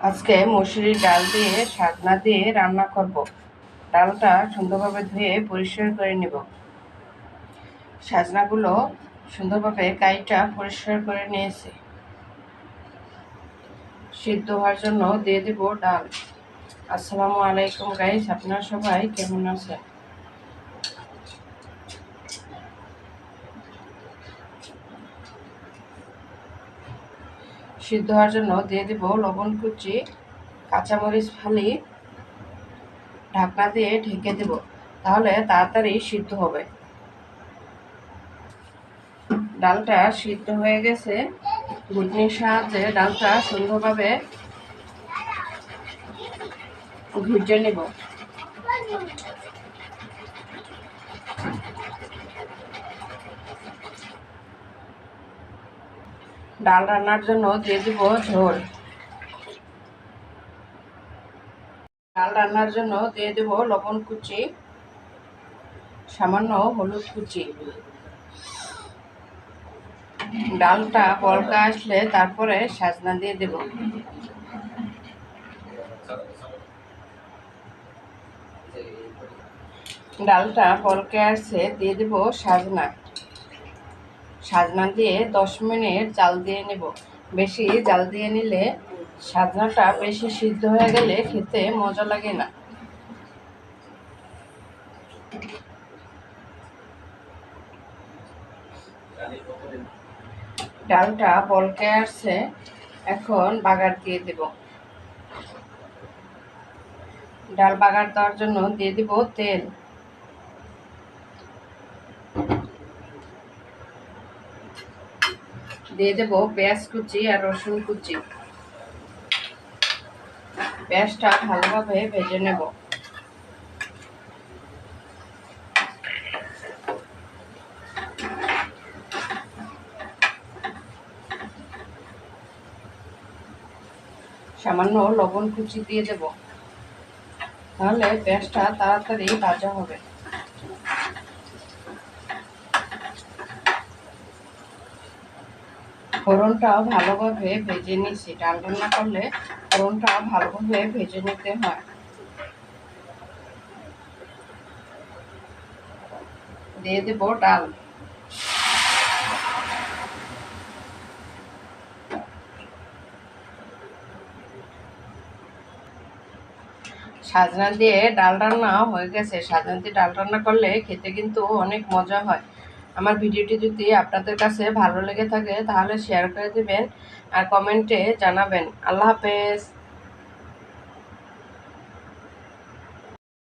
আজকে মসুরির ডাল দিয়ে সাজনা দিয়ে রান্না করব। ডালটা সুন্দরভাবে ধুয়ে পরিষ্কার করে নেব। সাজনাগুলো সুন্দরভাবে কাইটা পরিষ্কার করে নিয়েছি। সিদ্ধ হওয়ার জন্য দিয়ে দেব ডাল। আসসালামু আলাইকুম গাইস আপনারা সবাই কেমন আছেন? সিদ্ধ হওয়ার জন্য দিয়ে দেব লবণ কুচি, কাঁচামরিচ ফালি, ঢাকনা দিয়ে ঢেকে দেব। তাহলে তাড়াতাড়ি সিদ্ধ হবে। ডালটা সিদ্ধ হয়ে গেছে। ঘুটনির সাহায্যে ডালটা সুন্দরভাবে ভুজে নেব। ডাল রান্নার জন্য দিয়ে দিব ঝোল। ডাল রান্নার জন্য দিয়ে দেব লবণ কুচি, সামান্য হলুদ কুচি। ডালটা বলকা আসলে তারপরে সাজনা দিয়ে দেব। ডালটা বলকে আসছে দিয়ে দেব সাজনা। সাজনা দিয়ে দশ মিনিট জাল দিয়ে নেব। বেশি জাল দিয়ে নিলে সাজনাটা বেশি সিদ্ধ হয়ে গেলে খেতে মজা লাগে না। ডালটা বলকে আসছে, এখন বাগার দিয়ে দেব। ডাল বাগার দেওয়ার জন্য দিয়ে দিব তেল। দিয়ে দেবো পেঁয়াজ কুচি আর রসুন কুচি। পেঁয়াজটা ভালোভাবে ভেজে নেব। সামান্য লবণ কুচি দিয়ে দেব। তাহলে পেঁয়াজটা তাড়াতাড়ি ভাজা হবে। ফোড়নটা ভালোভাবে ভেজে নিচ্ছি। ডাল রান্না করলে ফোড়নটা ভালোভাবে ভেজে নিতে হয়। দিয়ে দেবো ডাল। সাজনা দিয়ে ডাল রান্না হয়ে গেছে। সাজনা দিয়ে ডাল রান্না করলে খেতে কিন্তু অনেক মজা হয়। আমার ভিডিওটি যদি আপনাদের কাছে ভালো লেগে থাকে, তাহলে শেয়ার করে দেবেন আর কমেন্টে জানাবেন। আল্লাহ হাফেজ।